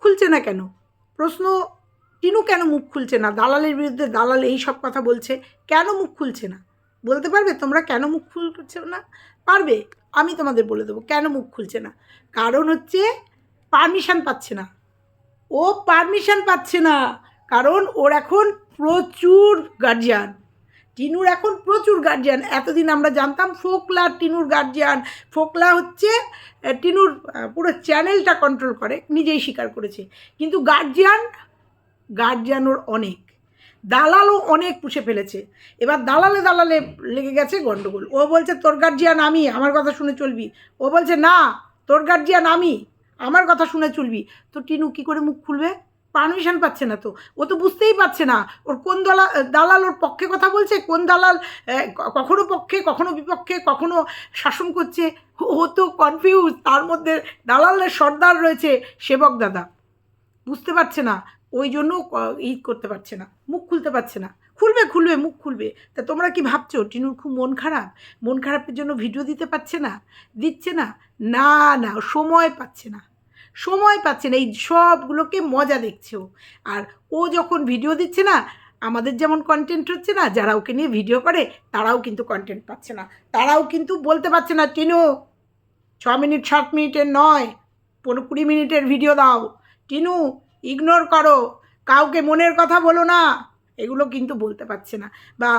খুলছে না কেন? প্রশ্ন, টিনু কেন মুখ খুলছে না? দালালের বিরুদ্ধে দালাল এই সব কথা বলছে, কেন মুখ খুলছে না? বলতে পারবে? তোমরা কেন মুখ খুলছে না? পারবে? আমি তোমাদের বলে দেবো, কেন মুখ খুলছে না? কারণ হচ্ছে পারমিশন পাচ্ছে না। ও পারমিশন পাচ্ছে না। কারণ ওর এখন প্রচুর গার্জিয়ান টিনুর এখন প্রচুর গার্জিয়ান এতদিন আমরা জানতাম ফোকলা টিনুর গার্জিয়ান ফোকলা হচ্ছে টিনুর পুরো চ্যানেলটা কন্ট্রোল করে, নিজেই স্বীকার করেছে। কিন্তু গার্জিয়ান গার্জিয়ান ওর অনেক। দালালও অনেক পুষে ফেলেছে। এবার দালালে দালালে লেগে গেছে গন্ডগোল। ও বলছে, তোর গার্জিয়ান আমি, আমার কথা শুনে চলবি। ও বলছে, না, তোর গার্জিয়ান আমি, আমার কথা শুনে চলবি। তো টিনু কি করে মুখ খুলবে? পারমিশন পাচ্ছে না তো। ও তো বুঝতেই পারছে না। ওর কোন দলা, দালাল ওর পক্ষে কথা বলছে? কোন দালাল কখনো পক্ষে, কখনো বিপক্ষে, কখনো শাসন করছে? ও তো কনফিউজ তার মধ্যে দালালের সর্দার রয়েছে সেবক দাদা। বুঝতে পারছে না। ওই জন্য ই করতে পারছে না। মুখ খুলতে পারছে না। খুলবে খুলবে, মুখ খুলবে। তা তোমরা কি ভাবছ? টিনুর খুব মন খারাপ? মন খারাপের জন্য ভিডিও দিতে পারছে না? দিচ্ছে না? না না, সময় পাচ্ছে না। সময় পাচ্ছে না, এই সবগুলোকে মজা দেখছে ও। আর ও যখন ভিডিও দিচ্ছে না, আমাদের যেমন কন্টেন্ট হচ্ছে না, যারা ওকে নিয়ে ভিডিও করে, তারাও কিন্তু কন্টেন্ট পাচ্ছে না। তারাও কিন্তু বলতে পারছে না, টিনু, ছ মিনিট, সাত মিনিটের নয়, পনেরো কুড়ি মিনিটের ভিডিও দাও। টিনু ইগনোর করো। কাউকে মনের কথা বলো না। এগুলো কিন্তু বলতে পারছে না। বা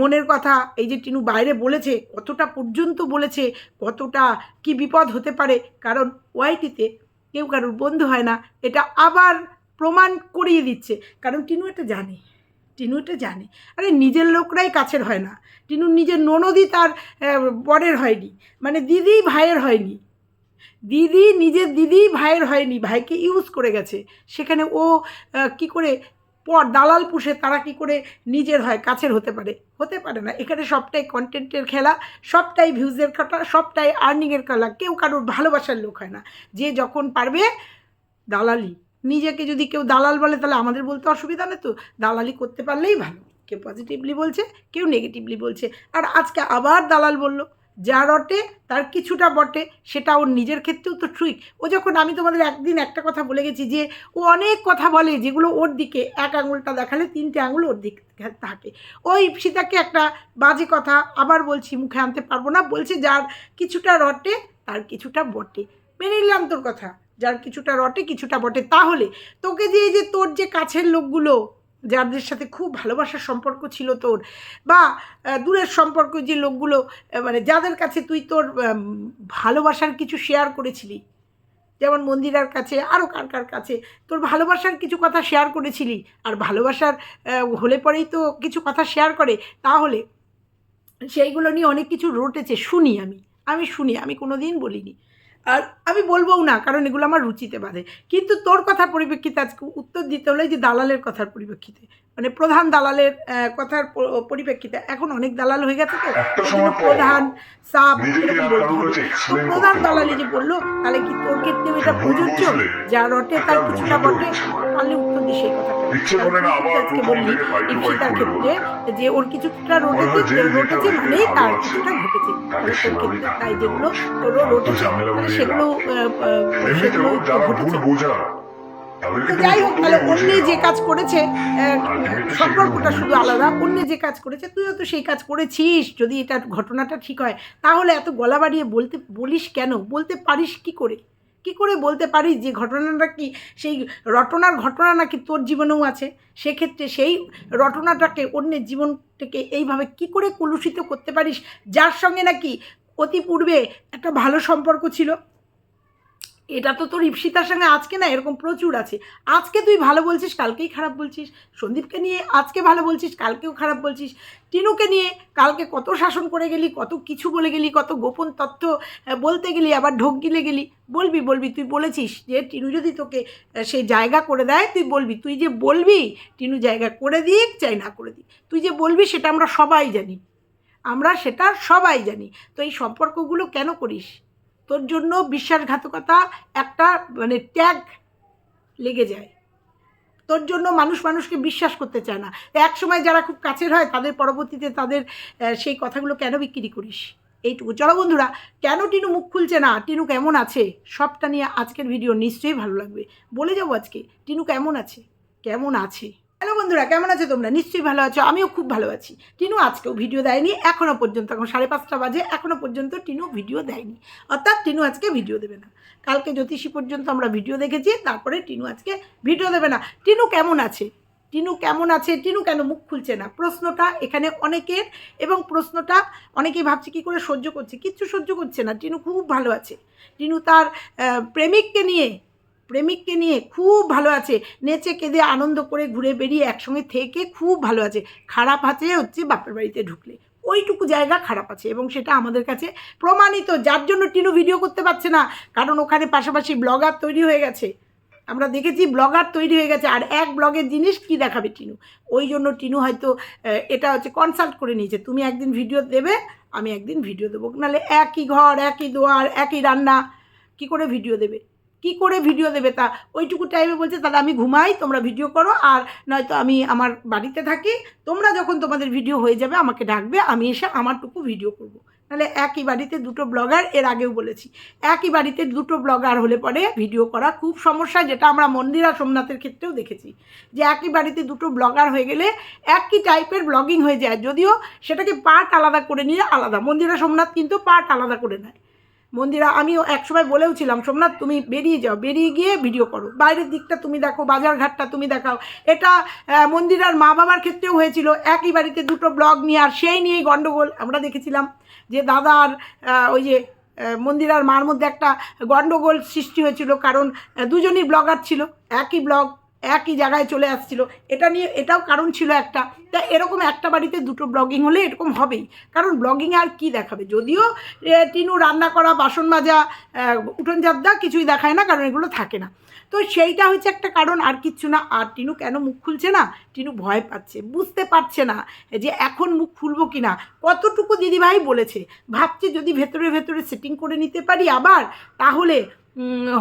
মনের কথা, এই যে টিনু বাইরে বলেছে, কতটা পর্যন্ত বলেছে, কতটা কি বিপদ হতে পারে, কারণ ওয়াইটিতে কেউ কারোর বন্ধু হয় না। এটা আবার প্রমাণ করিয়ে দিচ্ছে। কারণ টিনু এটা জানে। টিনু এটা জানে। আরে নিজের লোকরাই কাছের হয় না। টিনুর নিজের ননদি তার বরের হয়নি। মানে দিদি ভাইয়ের হয়নি। দিদি নিজের দিদি ভাইয়ের হয়নি। ভাইকে ইউজ করে গেছে। সেখানে ও কি করে পর দালাল পুষে তারা কি করে নিজের হয়, কাছের হতে পারে? হতে পারে না। এখানে সবটাই কন্টেন্টের খেলা, সবটাই ভিউজের খেলা, সবটাই আর্নিংয়ের খেলা। কেউ কারোর ভালোবাসার লোক হয় না। যে যখন পারবে, দালালি। নিজেকে যদি কেউ দালাল বলে, তাহলে আমাদের বলতে অসুবিধা নেই তো? দালালি করতে পারলেই ভালো। কেউ পজিটিভলি বলছে, কেউ নেগেটিভলি বলছে। আর আজকে আবার দালাল বলল। যা রটে, তার কিছুটা বটে, সেটা ওর নিজের ক্ষেত্রেও তো ঠিক। ও যখন আমি তোমাদের একদিন একটা কথা বলে গেছি যে, ও অনেক কথা বলে যেগুলো ওর দিকে, এক আঙুলটা দেখালে তিনটে আঙুল ওর দিক থাকে ওই সীতাকে একটা বাজে কথা আবার বলছি, মুখে আনতে পারব না। বলছে, যার কিছুটা রটে, তার কিছুটা বটে। মেনে নিলাম তোর কথা, যার কিছুটা রটে, কিছুটা বটে। তাহলে তোকে যে, এই যে তোর যে কাছের লোকগুলো যাদের সাথে খুব ভালোবাসার সম্পর্ক ছিল তোর বা দূরের সম্পর্ক যে লোকগুলো মানে যাদের কাছে তুই তোর ভালোবাসার কিছু শেয়ার করেছিলি, যেমন মন্দিরার কাছে আরও কার কার কাছে, তোর ভালোবাসার কিছু কথা শেয়ার করেছিলি, আর ভালোবাসার হলে পরেই তো কিছু কথা শেয়ার করে, তাহলে সেইগুলো নিয়ে অনেক কিছু রটেছে, শুনি আমি আমি শুনি, আমি কোনো দিন বলিনি। আর আমি বলবোও না, কারণ এগুলো আমার রুচিতে বাঁধে। কিন্তু তোর কথার পরিপ্রেক্ষিতে আজকে উত্তর দিতে হলে যে দালালের কথার পরিপ্রেক্ষিতে। মানে প্রধান দালালের কথার পরিপ্রেক্ষিতে এখন অনেক দালাল হয়ে গেছে তো। প্রধান সাব তো প্রধান দালালি যে বলল তাহলে কি তোর ক্ষেত্রে এটা প্রযোজ্য? যা রটে তার কিছুটা বটে। পারলে উত্তর দিই সেই কথাটা। আজকে বললি ক্ষেত্রে যে ওর কিছুটা মনে হয় রটেছে মানেই তার কিছুটা ঘটেছে। তোর ক্ষেত্রে তাই যেগুলো তোরও রটেছে তাহলে সেগুলো সেগুলো ঘটেছে। তো যাই হোক তাহলে অন্যে যে কাজ করেছে সম্পর্কটা শুধু আলাদা। অন্য যে কাজ করেছে তুইও তো সেই কাজ করেছিস। যদি এটা ঘটনাটা ঠিক হয় তাহলে এত গলা বাড়িয়ে বলতে বলিস কেন? বলতে পারিস কি করে? কি করে বলতে পারিস যে ঘটনাটা কি? সেই রটনার ঘটনা নাকি তোর জীবনেও আছে? সেক্ষেত্রে সেই রটনাটাকে অন্যের জীবন থেকে এইভাবে কি করে কলুষিত করতে পারিস? যার সঙ্গে নাকি অতি পূর্বে একটা ভালো সম্পর্ক ছিল। এটা তো তোর ইপসিতার সঙ্গে আজকে না এরকম প্রচুর আছে। আজকে তুই ভালো বলছিস, কালকেই খারাপ বলছিস। সন্দীপকে নিয়ে আজকে ভালো বলছিস, কালকেও খারাপ বলছিস। টিনুকে নিয়ে কালকে কত শাসন করে গেলি, কত কিছু বলে গেলি, কত গোপন তথ্য বলতে গেলি, আবার ঢোক গিলে গেলি। বলবি বলবি, তুই বলেছিস যে টিনু যদি তোকে সেই জায়গা করে দেয়, তুই বলবি। তুই যে বলবি, টিনু জায়গা করে দিক, চাই না করে দিক। তুই যে বলবি, সেটা আমরা সবাই জানি। আমরা সেটা সবাই জানি। তো এই সম্পর্কগুলো কেন করিস? তোর জন্য বিশ্বাসঘাতকতা একটা মানে ট্যাগ লেগে যায়। তোর জন্য মানুষ মানুষকে বিশ্বাস করতে চায় না। এক সময় যারা খুব কাছের হয়, তাদের পরবর্তীতে তাদের সেই কথাগুলো কেন বিক্রি করিস? এইটুকু। চলো বন্ধুরা, কেন টিনু মুখ খুলছে না? টিনু কেমন আছে? সবটা নিয়ে আজকের ভিডিও নিশ্চয়ই ভালো লাগবে। বলে যাব আজকে, টিনু কেমন আছে? কেমন আছে? হ্যালো বন্ধুরা, কেমন আছো তোমরা? নিশ্চয়ই ভালো আছো, আমিও খুব ভালো আছি। টিনু আজকেও ভিডিও দেয়নি এখনও পর্যন্ত, এখন সাড়ে পাঁচটা বাজে এখনও পর্যন্ত টিনু ভিডিও দেয়নি। অর্থাৎ টিনু আজকে ভিডিও দেবে না। কালকে জ্যোতিষী পর্যন্ত আমরা ভিডিও দেখেছি, তারপরে টিনু আজকে ভিডিও দেবে না। টিনু কেমন আছে? টিনু কেমন আছে? টিনু কেন মুখ খুলছে না? প্রশ্নটা এখানে অনেকের, এবং প্রশ্নটা অনেকেই ভাবছে, কী করে সহ্য করছে? কিচ্ছু সহ্য করছে না। টিনু খুব ভালো আছে। টিনু তার প্রেমিককে নিয়ে প্রেমিককে নিয়ে খুব ভালো আছে। নেচে কেঁদে আনন্দ করে ঘুরে বেরিয়ে একসঙ্গে থেকে খুব ভালো আছে। খারাপ আছে হচ্ছে বাপের বাড়িতে ঢুকলে। ওইটুকু জায়গা খারাপ আছে এবং সেটা আমাদের কাছে প্রমাণিত। যার জন্য টিনু ভিডিও করতে পারছে না। কারণ ওখানে পাশাপাশি ব্লগার তৈরি হয়ে গেছে। আমরা দেখেছি ব্লগার তৈরি হয়ে গেছে। আর এক ব্লগের জিনিস কি দেখাবে টিনু? ওই জন্য টিনু হয়তো এটা হচ্ছে কনসাল্ট করে নিয়েছে। তুমি একদিন ভিডিও দেবে, আমি একদিন ভিডিও দেবো। নাহলে একই ঘর, একই দোয়ার, একই রান্না, কি করে ভিডিও দেবে? কি করে ভিডিও দেবে তা? ওইটুকু টাইমে বলছে তাহলে আমি ঘুমাই, তোমরা ভিডিও করো, আর নয়তো আমি আমার বাড়িতে থাকি, তোমরা যখন তোমাদের ভিডিও হয়ে যাবে, আমাকে ডাকবে, আমি এসে আমারটুকু ভিডিও করব। নাহলে একই বাড়িতে দুটো ব্লগার এর আগেও বলেছি, একই বাড়িতে দুটো ব্লগার হলে পরে ভিডিও করা খুব সমস্যা, যেটা আমরা মন্দিরা সোমনাথের ক্ষেত্রেও দেখেছি। যে একই বাড়িতে দুটো ব্লগার হয়ে গেলে একই টাইপের ব্লগিং হয়ে যায়, যদিও সেটাকে পার্ট আলাদা করে নিয়ে আলাদা। মন্দিরা সোমনাথ কিন্তু পার্ট আলাদা করে নেয়। মন্দিরা, আমিও একসময় বলেও ছিলাম, সোমনাথ, তুমি বেরিয়ে যাও, বেরিয়ে গিয়ে ভিডিও করো। বাইরের দিকটা তুমি দেখো, বাজার ঘাটটা তুমি দেখাও। এটা মন্দিরার মা বাবার ক্ষেত্রেও হয়েছিল। একই বাড়িতে দুটো ব্লগ নিয়ে, আর সেই নিয়েই গণ্ডগোল আমরা দেখেছিলাম, যে দাদার ওই যে মন্দিরার মার মধ্যে একটা গণ্ডগোল সৃষ্টি হয়েছিল, কারণ দুজনই ব্লগার ছিল। একই ব্লগ একই জায়গায় চলে আসছিল। এটা নিয়ে, এটাও কারণ ছিল একটা। তা এরকম একটা বাড়িতে দুটো ব্লগিং হলে এরকম হবেই। কারণ ব্লগিংয়ে আর কি দেখাবে? যদিও টিনু রান্না করা, বাসন মাজা উঠোন জাবদা কিছুই দেখায় না, কারণ এগুলো থাকে না। তো সেইটা হচ্ছে একটা কারণ, আর কিচ্ছু না। আর টিনু কেন মুখ খুলছে না? টিনু ভয় পাচ্ছে, বুঝতে পারছে না যে এখন মুখ খুলবো কি না। কতটুকু দিদিভাই বলেছে? ভাবছে যদি ভেতরে ভেতরে সেটিং করে নিতে পারি আবার, তাহলে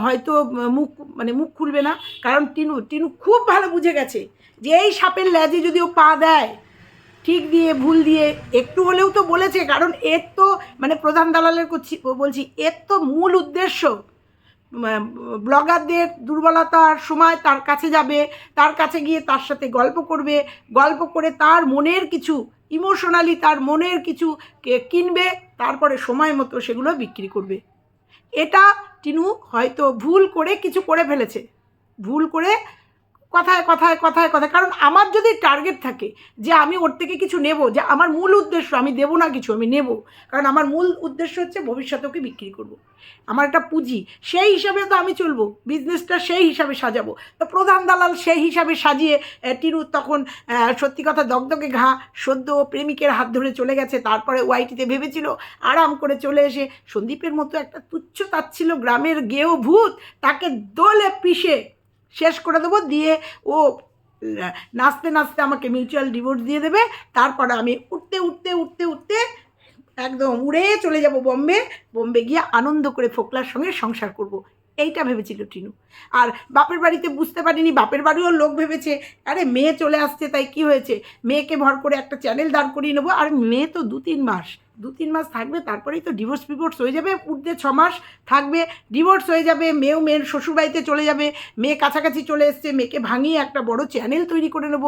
হয়তো মুখ মানে মুখ খুলবে না। কারণ টিনু টিনু খুব ভালো বুঝে গেছে যে এই সাপের ল্যাজে যদি ও পা দেয়, ঠিক দিয়ে, ভুল দিয়ে, একটু হলেও তো বলেছে। কারণ এর তো মানে প্রধান দালালের করছি বলছি, এর তো মূল উদ্দেশ্য ব্লগারদের দুর্বলতার সময় তার কাছে যাবে, তার কাছে গিয়ে তার সাথে গল্প করবে, গল্প করে তার মনের কিছু, ইমোশনালি তার মনের কিছু কিনবে, তারপরে সময় মতো সেগুলো বিক্রি করবে। এটা টিনু হয়তো ভুল করে কিছু করে ফেলেছে। ভুল করে কথায় কথায় কথায় কথায়। কারণ আমার যদি টার্গেট থাকে যে আমি ওর থেকে কিছু নেব, যে আমার মূল উদ্দেশ্য, আমি দেবো না কিছু, আমি নেব। কারণ আমার মূল উদ্দেশ্য হচ্ছে ভবিষ্যতে ওকে বিক্রি করব। আমার একটা পুঁজি, সেই হিসাবে তো আমি চলবো বিজনেসটা সেই হিসাবে সাজাবো। তো প্রধান দালাল সেই হিসাবে সাজিয়ে টিনু তখন সত্যি কথা দগদগে ঘা, সদ্য প্রেমিকের হাত ধরে চলে গেছে, তারপরে ওয়াইটিতে ভেবেছিল আরাম করে চলে এসে সন্দীপের মতো একটা তুচ্ছ তাচ্ছিল গ্রামের গেও ভূত তাকে দোলে পিষে শেষ করে দেবো, দিয়ে ও নাচতে নাচতে আমাকে মিউচুয়াল ডিভোর্স দিয়ে দেবে, তারপরে আমি উঠতে উঠতে উঠতে উঠতে একদম উড়ে চলে যাব বোম্বে। বোম্বে গিয়ে আনন্দ করে ফোকলার সঙ্গে সংসার করব। এইটা ভেবেছিল টিনু। আর বাপের বাড়িতে বুঝতে পারিনি, বাপের বাড়িও লোক ভেবেছে, আরে, মেয়ে চলে আসছে, তাই কি হয়েছে? মেয়েকে ভর করে একটা চ্যানেল দাঁড় করিয়ে নেব, আর মেয়ে তো দু তিন মাস দু তিন মাস থাকবে, তারপরেই তো ডিভোর্স ফিভোর্স হয়ে যাবে উঠতে ছ মাস থাকবে ডিভোর্স হয়ে যাবে, মেয়েও মেয়ের শ্বশুরবাড়িতে চলে যাবে, মেয়ে কাছাকাছি চলে এসছে, মেয়েকে ভাঙিয়ে একটা বড় চ্যানেল তৈরি করে নেব।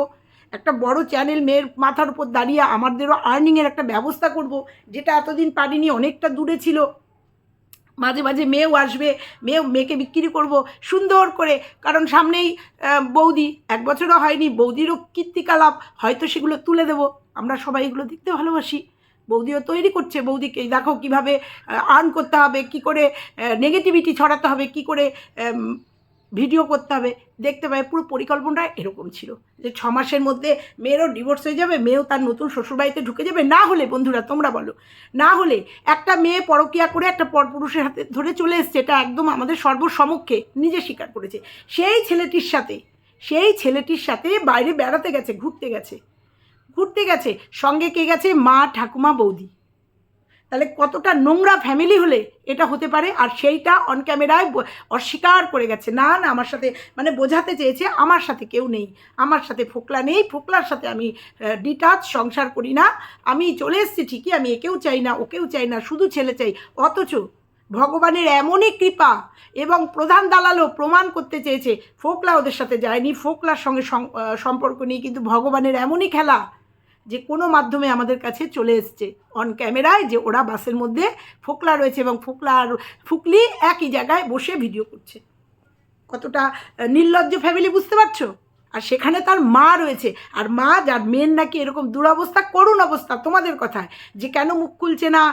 একটা বড় চ্যানেল মেয়ের মাথার উপর দাঁড়িয়ে আমাদেরও আর্নিংয়ের একটা ব্যবস্থা করব, যেটা এতদিন পারিনি, অনেকটা দূরে ছিল। মাঝে মাঝে মেয়েও আসবে, মেয়েও মেয়েকে বিক্রি করব, সুন্দর করে, কারণ সামনেই বৌদি, এক বছরও হয়নি, বৌদিরও কীর্তিকলাপ, হয়তো সেগুলো তুলে দেবো। আমরা সবাই এগুলো দেখতে ভালোবাসি। বৌদিও তৈরি করছে, বৌদিকে দেখো কীভাবে আর্ন করতে হবে, কি করে নেগেটিভিটি ছড়াতে হবে, কি করে ভিডিও করতে হবে, দেখতে পাই পুরো পরিকল্পনাটা এরকম ছিল। যে ছ মাসের মধ্যে মেয়েরও ডিভোর্স হয়ে যাবে, মেয়েও তার নতুন শ্বশুরবাড়িতে ঢুকে যাবে, না হলে বন্ধুরা তোমরা বলো, না হলে একটা মেয়ে পরকিয়া করে একটা পরপুরুষের হাতে ধরে চলে এসছে, এটা একদম আমাদের সর্বসমক্ষে নিজে স্বীকার করেছে। সেই ছেলেটির সাথে, সেই ছেলেটির সাথে বাইরে বেড়াতে গেছে, ঘুরতে গেছে। ঘুরতে গেছে, সঙ্গে কে গেছে? মা, ঠাকুমা, বৌদি। তাহলে কতটা নোংরা ফ্যামিলি হলে এটা হতে পারে? আর সেইটা অন ক্যামেরায় অস্বীকার করে গেছে। না না, আমার সাথে মানে বোঝাতে চেয়েছে, আমার সাথে কেউ নেই। আমার সাথে ফোকলা নেই, ফোকলার সাথে আমি ডিটাচ সংসার করি না। আমি চলে এসেছি ঠিকই, আমি একেও চাই না, ওকেও চাই না, শুধু ছেলে চাই। অথচ ভগবানের এমনই কৃপা এবং প্রধান দালালও প্রমাণ করতে চেয়েছে, ফোকলা ওদের সাথে যায়নি, ফোকলার সঙ্গে সম্পর্ক নেই, কিন্তু ভগবানের এমনই খেলা। যে কোনো মাধ্যমে আমাদের কাছে চলে এসছে অন ক্যামেরায় যে ওরা বাসের মধ্যে ফোকলা রয়েছে এবং ফোকলা আর ফুকলি একই জায়গায় বসে ভিডিও করছে। কতটা নির্লজ্জ ফ্যামিলি বুঝতে পারছ? আর সেখানে তার মা রয়েছে। আর মা যার মেয়ের নাকি এরকম দুরবস্থা, করুণ অবস্থা তোমাদের কথায় যে কেন মুখ খুলছে না?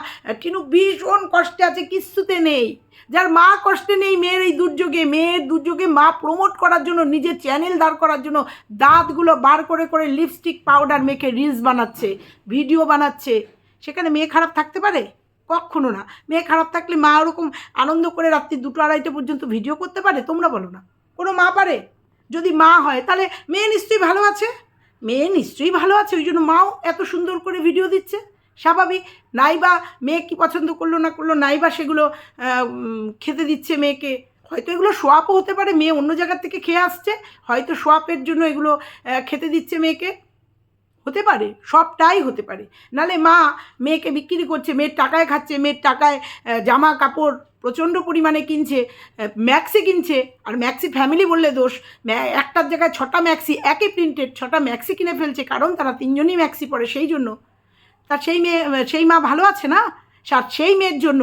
টিনু ভীষণ কষ্টে আছে, কিচ্ছুতে নেই। যার মা কষ্টে নেই, মেয়ের এই দুর্যোগে, মেয়ের দুর্যোগে মা প্রমোট করার জন্য, নিজের চ্যানেল দাঁড় করার জন্য দাঁতগুলো বার করে করে লিপস্টিক পাউডার মেখে রিলস বানাচ্ছে ভিডিও বানাচ্ছে। সেখানে মেয়ে খারাপ থাকতে পারে? কখনো না। মেয়ে খারাপ থাকলে মা ওরকম আনন্দ করে রাত্রি দুটো আড়াইটে পর্যন্ত ভিডিও করতে পারে? তোমরা বলো না। কোনো মা পারে? যদি মা হয়, তাহলে মেয়ে নিশ্চয়ই ভালো আছে। মেয়ে নিশ্চয়ই ভালো আছে, ওই জন্য মাও এত সুন্দর করে ভিডিও দিচ্ছে। স্বাভাবিক, নাইবা মেয়ে কি পছন্দ করল না করল, নাইবা সেগুলো খেতে দিচ্ছে মেয়েকে। হয়তো এগুলো সোয়াপও হতে পারে, মেয়ে অন্য জায়গার থেকে খেয়ে আসছে, হয়তো সোয়াপের জন্য এগুলো খেতে দিচ্ছে মেয়েকে। হতে পারে, সবটাই হতে পারে। নালে মা মেয়েকে বিক্রি করছে, মেয়ের টাকায় খাচ্ছে, মেয়ের টাকায় জামা কাপড় প্রচণ্ড পরিমাণে কিনছে ম্যাক্সি কিনছে, আর ম্যাক্সি ফ্যামিলি বললে দোষ। একটার জায়গায় ছটা ম্যাক্সি একই প্রিন্টেড ছটা ম্যাক্সি কিনে ফেলছে, কারণ তারা তিনজনই ম্যাক্সি পরে, সেই জন্য। তার সেই মেয়ে সেই মা ভালো আছে না? আর সেই মেয়ের জন্য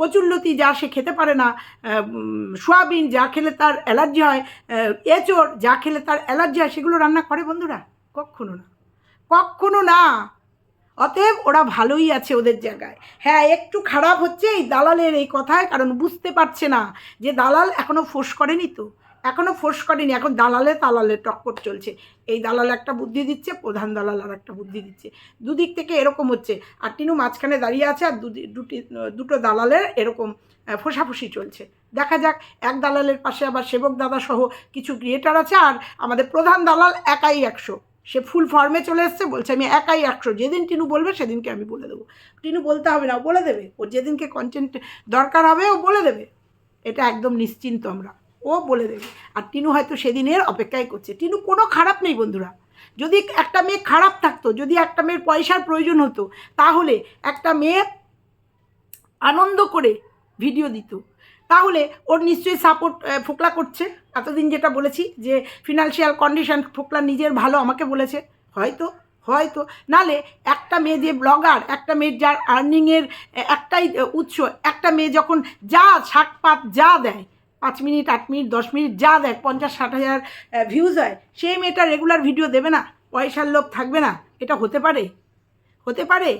কচুল্লতি যা সে খেতে পারে না সোয়াবিন যা খেলে তার অ্যালার্জি হয় এঁচড় যা খেলে তার অ্যালার্জি হয়, সেগুলো রান্না করে বন্ধুরা? কখনো না। কখনো না! অতএব ওরা ভালোই আছে ওদের জায়গায়। হ্যাঁ একটু খারাপ হচ্ছে এই দালালের এই কথায়, কারণ বুঝতে পারছে না যে দালাল এখনও ফোর্স করেনি তো। এখনও ফোর্স করেনি, এখন দালালে তালালে টক্কর চলছে। এই দালাল একটা বুদ্ধি দিচ্ছে, প্রধান দালাল আর একটা বুদ্ধি দিচ্ছে। দুদিক থেকে এরকম হচ্ছে। আর টিনু মাঝখানে দাঁড়িয়ে আছে আর দুটি, দুটো দালালের এরকম ফোসাফুসি চলছে। দেখা যাক, এক দালালের পাশে আবার সেবক দাদা সহ কিছু ক্রিয়েটার আছে আর আমাদের প্রধান দালাল একাই একশো। সে ফুল ফর্মে চলে এসছে, বলছে আমি একাই একশো, যেদিন টিনু বলবে সেদিনকে আমি বলে দেবো। টিনু বলতে হবে না বলে দেবে ও যেদিনকে কন্টেন্ট দরকার হবে, ও বলে দেবে। এটা একদম নিশ্চিন্ত আমরা, ও বলে দেবে। আর টিনু হয়তো সেদিনের অপেক্ষাই করছে। টিনু কোনো খারাপ নেই বন্ধুরা। যদি একটা মেয়ে খারাপ থাকতো, যদি একটা মেয়ের পয়সার প্রয়োজন হতো, তাহলে একটা মেয়ে আনন্দ করে ভিডিও দিত। তাহলে ওর নিশ্চয়ই সাপোর্ট ফোকলা করছে। এতদিন যেটা বলেছি যে ফিনান্সিয়াল কন্ডিশন ফোকলা নিজের ভালো আমাকে বলেছে। হয়তো হয়তো। নালে একটা মেয়ে যে ব্লগার একটা মেয়ের যার আর্নিংয়ের একটাই উৎস, একটা মেয়ে যখন যা শাক পাত যা দেয়, পাঁচ মিনিট, আট মিনিট, দশ মিনিট যা দেয়, পঞ্চাশ, ষাট হাজার ভিউজ হয় সেই মেয়েটা রেগুলার ভিডিও দেবে না, পয়সার লোভ থাকবে না। এটা হতে পারে? হতে পারে?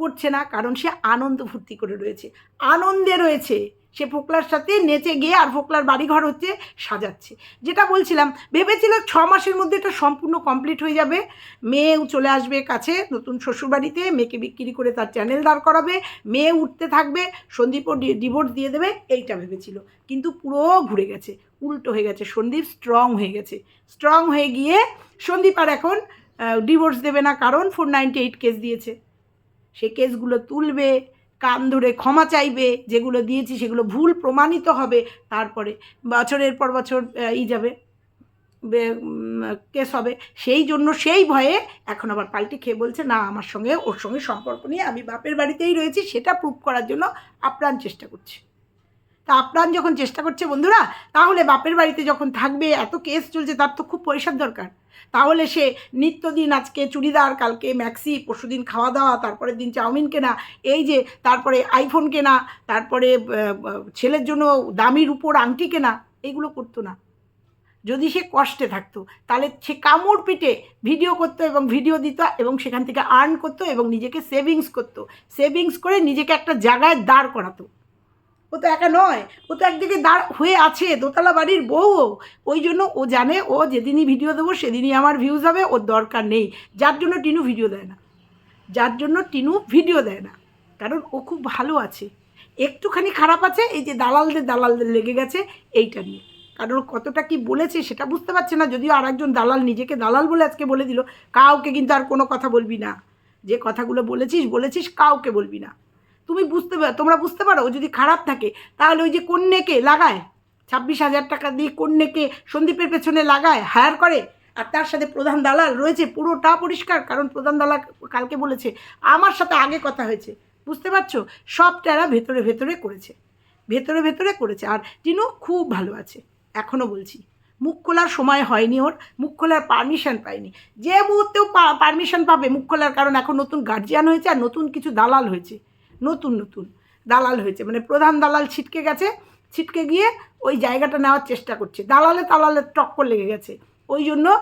করছে না, কারণ সে আনন্দ ফুর্তি করে রয়েছে। আনন্দে রয়েছে। সে ফোকলার সাথে নেচে গিয়ে আর ফোকলার বাড়িঘর হচ্ছে সাজাচ্ছে। যেটা বলছিলাম, ভেবেছিল ছ মাসের মধ্যে এটা সম্পূর্ণ কমপ্লিট হয়ে যাবে। মেয়েও চলে আসবে কাছে, নতুন শ্বশুরবাড়িতে, মেয়েকে বিক্রি করে তার চ্যানেল দাঁড় করাবে, মেয়ে উঠতে থাকবে সন্দীপও ডিভোর্স দিয়ে দেবে, এইটা ভেবেছিল। কিন্তু পুরো ঘুরে গেছে, উল্টো হয়ে গেছে, সন্দীপ স্ট্রং হয়ে গেছে। স্ট্রং হয়ে গিয়ে সন্দীপ আর এখন ডিভোর্স দেবে না, কারণ ফোর নাইনটি এইট কেস দিয়েছে। সে কেসগুলো তুলবে কান ধরে ক্ষমা চাইবে, যেগুলো দিয়েছি সেগুলো ভুল প্রমাণিত হবে, তারপরে বছরের পর বছর ই যাবে কেস হবে, সেই জন্য সেই ভয়ে এখন আবার পাল্টি খেয়ে বলছে, না, আমার সঙ্গে, ওর সঙ্গে সম্পর্ক নিয়ে আমি বাপের বাড়িতেই রয়েছি, সেটা প্রুভ করার জন্য আপ্রাণ চেষ্টা করছে। তা আপ্রাণ যখন চেষ্টা করছে বন্ধুরা, তাহলে বাপের বাড়িতে যখন থাকবে, এত কেস চলছে, তার তো খুব পয়সার দরকার। তাহলে সে নিত্যদিন আজকে চুড়িদার, কালকে ম্যাক্সি, পরশুদিন খাওয়া দাওয়া তারপরের দিন চাউমিন কেনা, এই যে তারপরে আইফোন কেনা, তারপরে ছেলের জন্য দামির উপর আংটি কেনা এইগুলো করতো না। যদি সে কষ্টে থাকতো, তাহলে সে কামড় পিটে ভিডিও করতো এবং ভিডিও দিত এবং সেখান থেকে আর্ন করতো এবং নিজেকে সেভিংস করতো। সেভিংস করে নিজেকে একটা জায়গায় দাঁড় করাতো। ও তো একা নয়, ও তো একদিকে দাঁড় হয়ে আছে, দোতলা বাড়ির বউ। ওই জন্য ও জানে, ও যেদিনই ভিডিও দেবো সেদিনই আমার ভিউজ হবে, ওর দরকার নেই। যার জন্য টিনু ভিডিও দেয় না। যার জন্য টিনু ভিডিও দেয় না। কারণ ও খুব ভালো আছে। একটুখানি খারাপ আছে, এই যে দালালদের দালালদের লেগে গেছে, এইটা নিয়ে। কারণ কতটা কি বলেছে সেটা বুঝতে পারছে না, যদিও আর একজন দালাল নিজেকে দালাল বলে আজকে বলে দিল। কাউকে কিন্তু আর কোনো কথা বলবি না। যে কথাগুলো বলেছিস বলেছিস, কাউকে বলবি না। তুমি বুঝতে তোমরা বুঝতে পারো যদি খারাপ থাকে, তাহলে ওই যে কন্যাকে লাগায়, ছাব্বিশ হাজার টাকা দিয়ে কন্যাকে সন্দীপের পেছনে লাগায় হায়ার করে, আর তার সাথে প্রধান দালাল রয়েছে, পুরোটা পরিষ্কার, কারণ প্রধান দালাল কালকে বলেছে, আমার সাথে আগে কথা হয়েছে, বুঝতে পারছ? সব টেরা ভেতরে ভেতরে করেছে, ভেতরে ভেতরে করেছে, আর টিনু খুব ভালো আছে এখনও বলছি। মুখ খোলার সময় হয়নি ওর, মুখ খোলার পারমিশন পায়নি। যে মুহূর্তেও পারমিশন পাবে মুখ খোলার, কারণ এখন নতুন গার্জিয়ান হয়েছে, আর নতুন কিছু দালাল হয়েছে। নতুন নতুন। দালাল হয়েছে। মানে প্রধান দালাল ছিটকে গেছে, ছিটকে গিয়ে ওই জায়গাটা নেওয়ার চেষ্টা করছে। দালালে তালালে টক্কর লেগে গেছে। ওই জন্য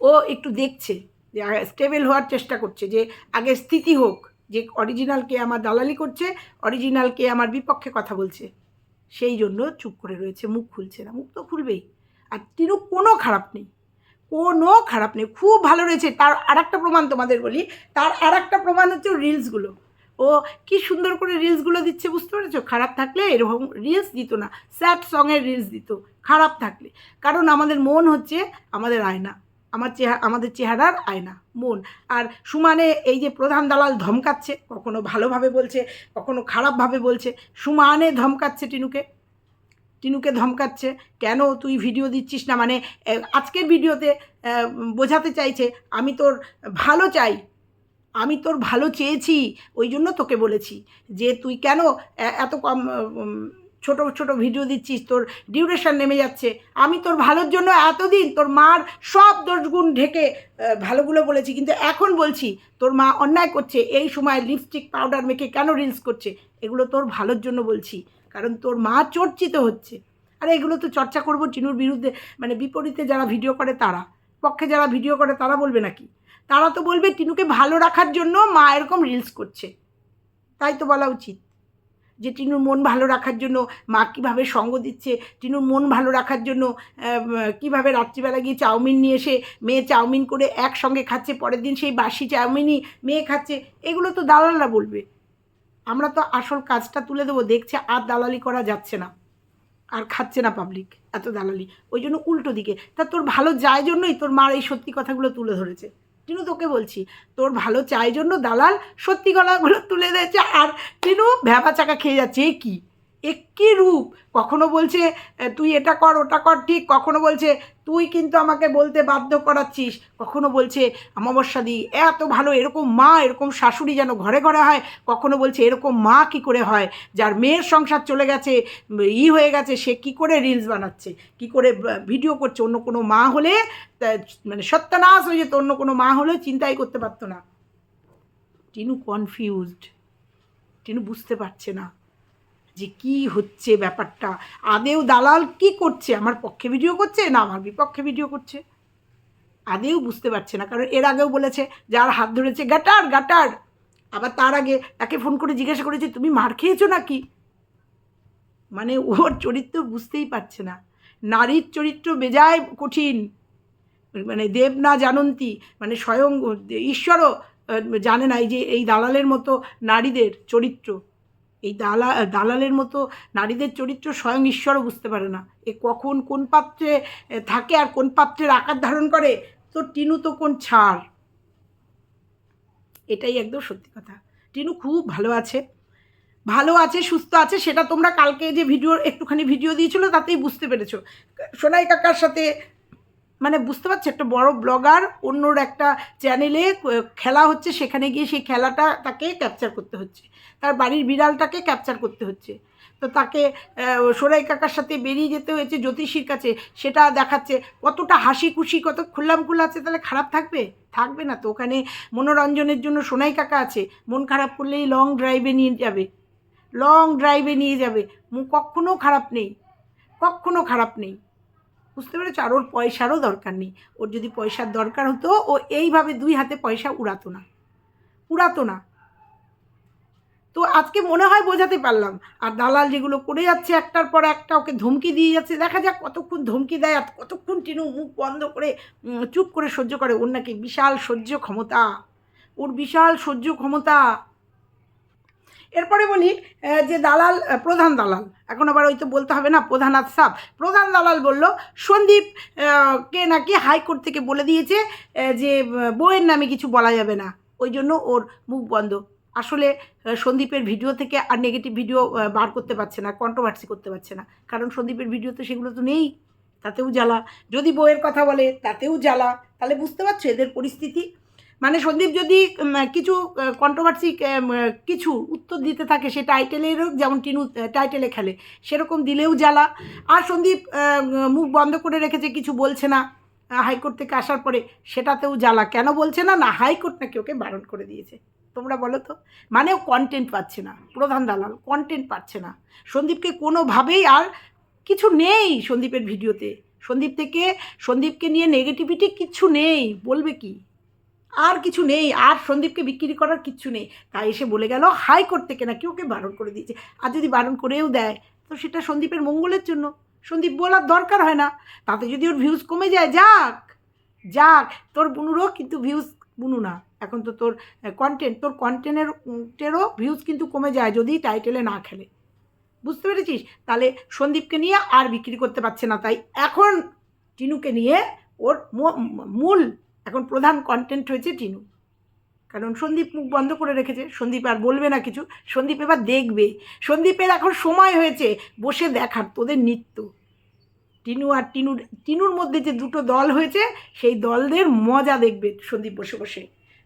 ও একটু দেখছে যে স্টেবল হওয়ার চেষ্টা করছে যে, আগে স্থিতি হোক, যে অরিজিনাল কে আমার দালালি করছে অরিজিনাল কে আমার বিপক্ষে কথা বলছে। সেই জন্য চুপ করে রয়েছে, মুখ খুলছে না। মুখ তো খুলবেই। আর তিনু কোনো খারাপ নেই। কোনো খারাপ নেই। খুব ভালো রয়েছে। তার আর একটা প্রমাণ তোমাদের বলি। তার আর একটা প্রমাণ হচ্ছে রিলসগুলো ও কি সুন্দর করে রিলসগুলো দিচ্ছে বুঝতে পেরেছ? খারাপ থাকলে এরকম রিলস দিত না। স্যাড সঙের রিলস দিত। খারাপ থাকলে। কারণ আমাদের মন হচ্ছে আমাদের আয়না। আমার চেহারা আমাদের চেহারার আয়না, মন। আর সুমানে এই যে প্রধান দালাল ধমকাচ্ছে, কখনো ভালোভাবে বলছে, কখনো খারাপভাবে বলছে, সুমানে ধমকাচ্ছে টিনুকে। টিনুকে ধমকাচ্ছে, কেন তুই ভিডিও দিচ্ছিস না? মানে আজকের ভিডিওতে বোঝাতে চাইছে, আমি তোর ভালো চাই। আমি তোর ভালো চেয়েছি, ওই জন্য তোকে বলেছি। যে তুই কেন এত কম ছোট ছোট ভিডিও দিচ্ছিস, তোর ডিউরেশন নেমে যাচ্ছে। আমি তোর ভালোর জন্য এতদিন তোর মার সব দোষগুণ ঢেকে ভালোগুলো বলেছি। কিন্তু এখন বলছি, তোর মা অন্যায় করছে, এই সময় লিপস্টিক পাউডার মেখে কেন রিলস করছে? এগুলো তোর ভালোর জন্য বলছি, কারণ তোর মা চর্চিত হচ্ছে। আর এগুলো তো চর্চা করব চিনুর বিরুদ্ধে মানে বিপরীতে যারা ভিডিও করে তারা। পক্ষে যারা ভিডিও করে তারা বলবে নাকি? তারা তো বলবে টিনুকে ভালো রাখার জন্য মা এরকম রিলস করছে। তাই তো বলা উচিত যে টিনুর মন ভালো রাখার জন্য মা কীভাবে সঙ্গ দিচ্ছে, টিনুর মন ভালো রাখার জন্য কীভাবে রাত্রিবেলা গিয়ে চাউমিন নিয়ে এসে মেয়ে চাউমিন করে একসঙ্গে খাচ্ছে, পরের দিন সেই বাসি চাউমিনই মেয়ে খাচ্ছে, এগুলো তো দালালরা বলবে। আমরা তো আসল কাজটা তুলে দেবো, দেখছে আর দালালি করা যাচ্ছে না, আর খাচ্ছে না পাবলিক এত দালালি। ওই জন্য উল্টো দিকে। তা তোর ভালো যায় জন্যই তোর মার এই সত্যি কথাগুলো তুলে ধরেছে। টিনু তোকে বলছি, তোর ভালো চাই জন্য দালাল সত্যি গলাগুলো তুলে দিয়েছে আর টিনু ভ্যাপা চাকা খেয়ে যাচ্ছে, এ কী? এ কি রূপ? কখনো বলছে তুই এটা কর, ওটা কর, ঠিক। কখনো বলছে তুই কিন্তু আমাকে বলতে বাধ্য করাচ্ছিস। কখনো বলছে, অমাবস্যা দি, এত ভালো, এরকম মা, এরকম শাশুড়ি যেন ঘরে ঘরে হয়। কখনো বলছে, এরকম মা কি করে হয়? যার মেয়ের সংসার চলে গেছে, ই হয়ে গেছে, সে কি করে রিলস বানাচ্ছে? কি করে ভিডিও করছে? অন্য কোনো মা হলে মানে সত্যানাশ হয়ে যেত, অন্য কোনো মা হলে চিন্তাই করতে পারতো না। টিনু কনফিউজড টিনু বুঝতে পারছে না। যে কি হচ্ছে ব্যাপারটা? আদেও দালাল কি করছে? আমার পক্ষে ভিডিও করছে না আমার বিপক্ষে ভিডিও করছে? আদেও বুঝতে পারছে না। কারণ এর আগেও বলেছে, যার হাত ধরেছে গাটার গাটার আবার তার আগে তাকে ফোন করে জিজ্ঞাসা করেছে, তুমি মার খেয়েছো নাকি? মানে ওর চরিত্র বুঝতেই পারছে না। নারীর চরিত্র বেজায় কঠিন। মানে দেব না জানন্তী মানে স্বয়ং ঈশ্বরও জানে না যে এই দালালের মতো নারীদের চরিত্র। এই দালা, দালালের মতো নারীদের চরিত্র স্বয়ং ঈশ্বরও বুঝতে পারে না। এ কখন কোন পাত্রে থাকে আর কোন পাত্রের আকার ধারণ করে, তো টিনু তো কোন ছাড়। এটাই একদম সত্যি কথা। টিনু খুব ভালো আছে। ভালো আছে, সুস্থ আছে, সেটা তোমরা কালকে যে ভিডিও, একটুখানি ভিডিও দিয়েছিল, তাতেই বুঝতে পেরেছ। সোনাই কাকার সাথে মানে বুঝতে পারছ, একটা বড় ব্লগার অন্যর একটা চ্যানেলে খেলা হচ্ছে, সেখানে গিয়ে সেই খেলাটা তাকে ক্যাপচার করতে হচ্ছে। তার বাড়ির বিড়ালটাকে ক্যাপচার করতে হচ্ছে। তো তাকে সোনাই কাকার সাথে বেরিয়ে যেতে হয়েছে জ্যোতিষীর কাছে। সেটা দেখাচ্ছে। কতটা হাসি খুশি, কত খুল্লাম খুল্লা আছে, তাহলে খারাপ থাকবে? থাকবে না তো। ওখানে মনোরঞ্জনের জন্য সোনাই কাকা আছে। মন খারাপ করলেই লং ড্রাইভে নিয়ে যাবে। লং ড্রাইভে নিয়ে যাবে। মু- কখনো খারাপ নেই। কখনো খারাপ নেই। বুঝতে পেরেছ? আর ওর পয়সারও দরকার নেই। ওর যদি পয়সার দরকার হতো, ও এইভাবে দুই হাতে পয়সা উড়াতো না। উড়াতো না। তো আজকে মনে হয় বোঝাতে পারলাম। আর দালাল যেগুলো করে যাচ্ছে একটার পর একটা ওকে ধমকি দিয়ে যাচ্ছে, দেখা যাক কতক্ষণ ধমকি দেয় আর কতক্ষণ টিনু মুখ বন্ধ করে চুপ করে সহ্য করে। ওর নাকি বিশাল সহ্য ক্ষমতা। ওর বিশাল সহ্য ক্ষমতা। এরপরে বলি যে দালাল প্রধান দালাল। এখন আবার ওই তো বলতে হবে না প্রধান সাপ প্রধান দালাল বলল সন্দীপ কে নাকি হাইকোর্ট থেকে বলে দিয়েছে যে আহ, বউয়ের নামে কিছু বলা যাবে না। ওই জন্য ওর মুখ বন্ধ। আসলে সন্দীপের ভিডিও থেকে আর নেগেটিভ ভিডিও বার করতে পারছে না কন্ট্রোভার্সি করতে পারছে না। কারণ সন্দীপের ভিডিও তো সেগুলো তো নেই তাতেও জ্বালা। যদি বইয়ের কথা বলে তাতেও জ্বালা। তাহলে বুঝতে পারছ এদের পরিস্থিতি? মানে সন্দীপ যদি কিছু কন্ট্রোভার্সি কিছু উত্তর দিতে থাকে, সে টাইটেলেরও যেমন টিনু টাইটেলে খেলে, সেরকম দিলেও জ্বালা। আর সন্দীপ মুখ বন্ধ করে রেখেছে, কিছু বলছে না হাইকোর্ট থেকে আসার পরে, সেটাতেও জ্বালা। কেন বলছে না? না, হাইকোর্ট নাকি ওকে বারণ করে দিয়েছে। তোমরা বলো তো। মানে ও কন্টেন্ট পাচ্ছে না, প্রধান দালাল কন্টেন্ট পাচ্ছে না। সন্দীপকে কোনোভাবেই আর কিছু নেই সন্দীপের ভিডিওতে। সন্দীপ থেকে, সন্দীপকে নিয়ে নেগেটিভিটি কিচ্ছু নেই। বলবে কি? আর কিছু নেই, আর সন্দীপকে বিক্রি করার কিচ্ছু নেই। তাই এসে বলে গেল হাইকোর্ট থেকে নাকি ওকে বারণ করে দিয়েছে। আর যদি বারণ করেও দেয়, তো সেটা সন্দীপের মঙ্গলের জন্য। সন্দীপ বলার দরকার হয় না। তাতে যদি ওর ভিউজ কমে যায়, যাক যাক, তোর বুনুরও কিন্তু ভিউজ বুনু না, এখন তো তোর কন্টেন্ট তোর কন্টেন্টের টেরও ভিউজ কিন্তু কমে যায় যদি টাইটেলে না খেলে। বুঝতে পেরেছিস? তাহলে সন্দীপকে নিয়ে আর বিক্রি করতে পারছে না। তাই এখন টিনুকে নিয়ে ওর মূল এখন প্রধান কন্টেন্ট হয়েছে টিনু। কারণ সন্দীপ মুখ বন্ধ করে রেখেছে, সন্দীপ আর বলবে না কিছু, সন্দীপ এবার দেখবে। সন্দীপের এখন সময় হয়েছে বসে দেখার, তোদের নৃত্য। টিনু আর টিনুর টিনুর মধ্যে যে দুটো দল হয়েছে, সেই দলদের মজা দেখবে সন্দীপ বসে বসে।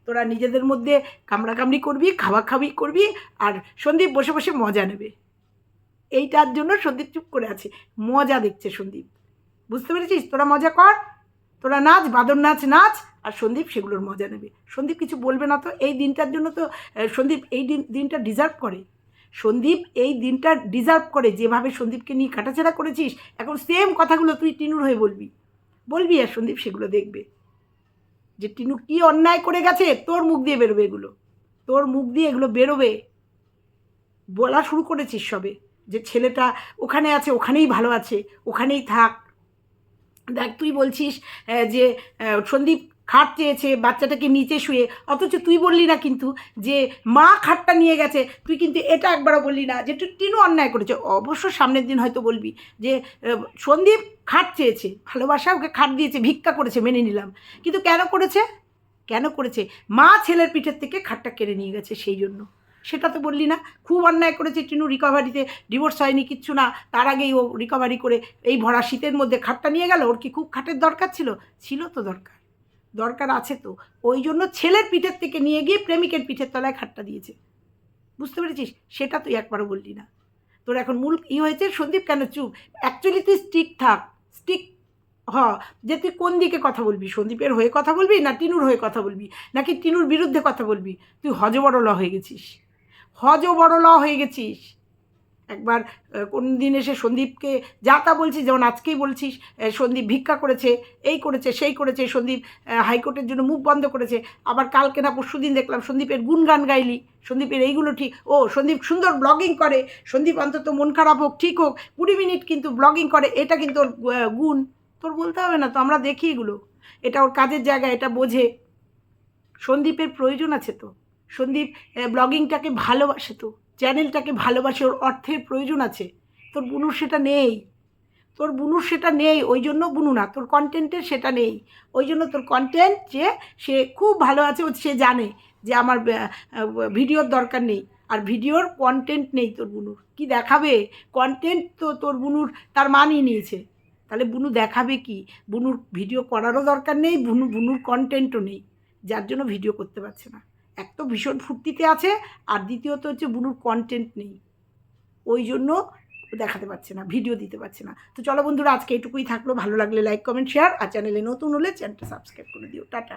তোরা নিজেদের মধ্যে কামড়াকামড়ি করবি খাওয়া খাবি করবি, আর সন্দীপ বসে বসে মজা নেবে। এইটার জন্য সন্দীপ চুপ করে আছে, মজা দেখছে সন্দীপ। বুঝতে পেরেছিস? তোরা মজা কর, তোরা নাচ, বাদর নাচ নাচ আর সন্দীপ সেগুলোর মজা নেবে। সন্দীপ কিছু বলবে না তো, এই দিনটার জন্য তো সন্দীপ এই দিন, দিনটা ডিজার্ভ করে। সন্দীপ এই দিনটা ডিজার্ভ করে, যেভাবে সন্দীপকে নিয়ে কাটাছেড়া করেছিস, এখন সেম কথাগুলো তুই টিনুর হয়ে বলবি। বলবি আর সন্দীপ সেগুলো দেখবে। যে টিনু কী অন্যায় করে গেছে, তোর মুখ দিয়ে বেরোবে এগুলো। তোর মুখ দিয়ে এগুলো বেরোবে। বলা শুরু করেছিস সবে, যে ছেলেটা ওখানে আছে, ওখানেই ভালো আছে, ওখানেই থাক। দেখ, তুই বলছিস যে সন্দীপ খাট চেয়েছে বাচ্চাটাকে নিচে শুয়ে। অথচ তুই বললি না কিন্তু যে মা খাটটা নিয়ে গেছে। তুই কিন্তু এটা একবারও বললি না যে তুই টিনু অন্যায় করেছে। অবশ্য সামনের দিন হয়তো বলবি যে সন্দীপ খাট চেয়েছে, ভালোবাসা ওকে খাট দিয়েছে, ভিক্ষা করেছে, মেনে নিলাম। কিন্তু কেন করেছে? কেন করেছে? মা ছেলের পিঠের থেকে খাটটা কেড়ে নিয়ে গেছে সেই জন্য। সেটা তো বললি না। খুব অন্যায় করেছে টিনু রিকভারিতে ডিভোর্স হয়নি কিচ্ছু না। তার আগেই ও রিকভারি করে এই ভরা শীতের মধ্যে খাটটা নিয়ে গেল। ওর কি খুব খাটের দরকার ছিল? ছিল তো দরকার। দরকার আছে তো। ওই জন্য ছেলের পিঠের থেকে নিয়ে গিয়ে প্রেমিকের পিঠের তলায় খাটটা দিয়েছে। বুঝতে পেরেছিস? সেটা তুই একবারও বললি না। তোর এখন মূল ই হয়েছে, সন্দীপ, কেন চুপ? অ্যাকচুয়ালি তুই স্টিক থাক। স্টিক হ। যে তুই কোন দিকে কথা বলবি? সন্দীপের হয়ে কথা বলবি না টিনুর হয়ে কথা বলবি? নাকি টিনুর বিরুদ্ধে কথা বলবি? তুই হজবড় ল হয়ে গেছিস। হজবড় ল হয়ে গেছিস। একবার কোন দিন এসে সন্দীপকে, যা তা বলছিস, যেমন আজকেই বলছিস সন্দীপ ভিক্ষা করেছে, এই করেছে, সেই করেছে, সন্দীপ হাইকোর্টের জন্য মুখ বন্ধ করেছে, আবার কালকে না পরশু দিন দেখলাম সন্দীপের গুণগান গাইলি, সন্দীপের এইগুলো ঠিক, ও সন্দীপ সুন্দর ব্লগিং করে, সন্দীপ অন্তত মন খারাপ হোক, ঠিক হোক, কুড়ি মিনিট কিন্তু ব্লগিং করে, এটা কিন্তু ওর গুণ, তোর বলতে হবে না তো, আমরা দেখি এগুলো, এটা ওর কাজের জায়গা, এটা বোঝে, সন্দীপের প্রয়োজন আছে তো, সন্দীপ ব্লগিংটাকে ভালোবাসে তো চ্যানেলটাকে ভালোবাসে, ওর অর্থের প্রয়োজন আছে। তোর বুনুর সেটা নেই। তোর বুনুর সেটা নেই, ওই জন্য বুনু না, তোর কন্টেন্টের সেটা নেই। ওই জন্য তোর কন্টেন্ট যে সে খুব ভালো আছে ও সে জানে যে আমার ভিডিওর দরকার নেই। আর ভিডিওর কন্টেন্ট নেই তোর বুনুর। কি দেখাবে? কন্টেন্ট তো তোর বুনুর তার মানই নিয়েছে। তাহলে বুনু দেখাবে কি? বুনুর ভিডিও করারও দরকার নেই, বুনু, বুনুর কন্টেন্টও নেই। যার জন্য ভিডিও করতে পারছে না। এক তো ভীষণ ফুর্তিতে আছে, আর দ্বিতীয়ত হচ্ছে বুনুর কন্টেন্ট নেই। ওই জন্য দেখাতে পারছে না ভিডিও দিতে পারছে না। তো চলো বন্ধুরা, আজকে এটুকুই থাকল। ভালো লাগলে লাইক কমেন্ট শেয়ার আর চ্যানেলে নতুন হলে চ্যানেলটা সাবস্ক্রাইব করে দিও। টাটা।